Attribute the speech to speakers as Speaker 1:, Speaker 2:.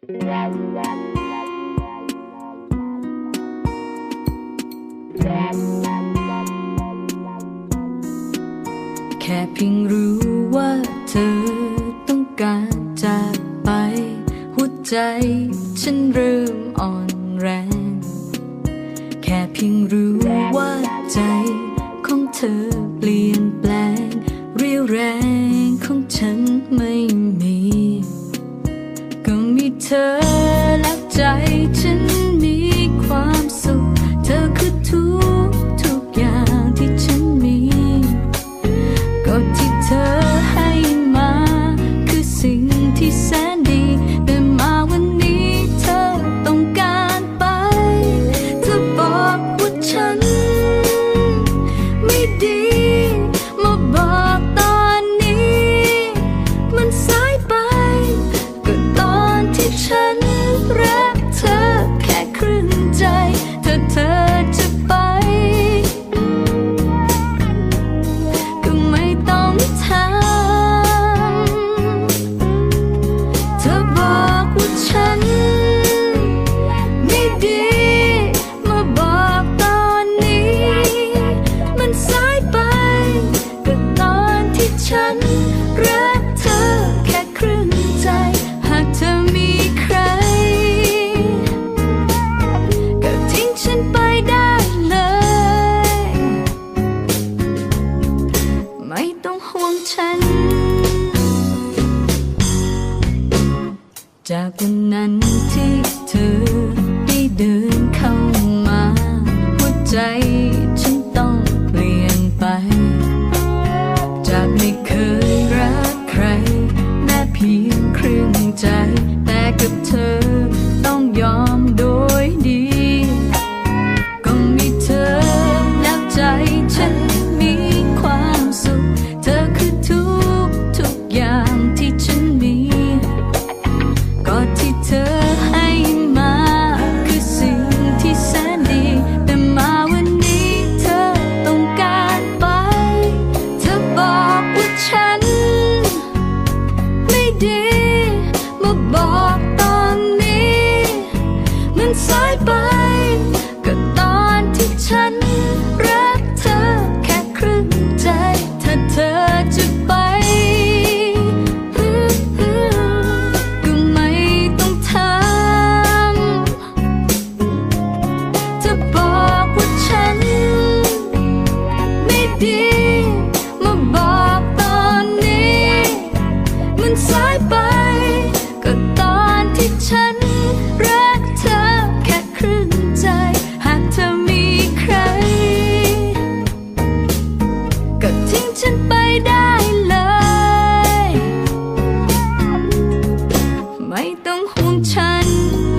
Speaker 1: แค่เพียงรู้ว่าเธอต้องการจากไป หัวใจฉันเริ่มอ่อนแรง แค่เพียงรู้ return จากวันนั้นที่เธอได้เดินเข้ามาหัวใจฉันต้องเปลี่ยนไป จากไม่เคยรักใครแม้เพียงครึ่งใจ ฉัน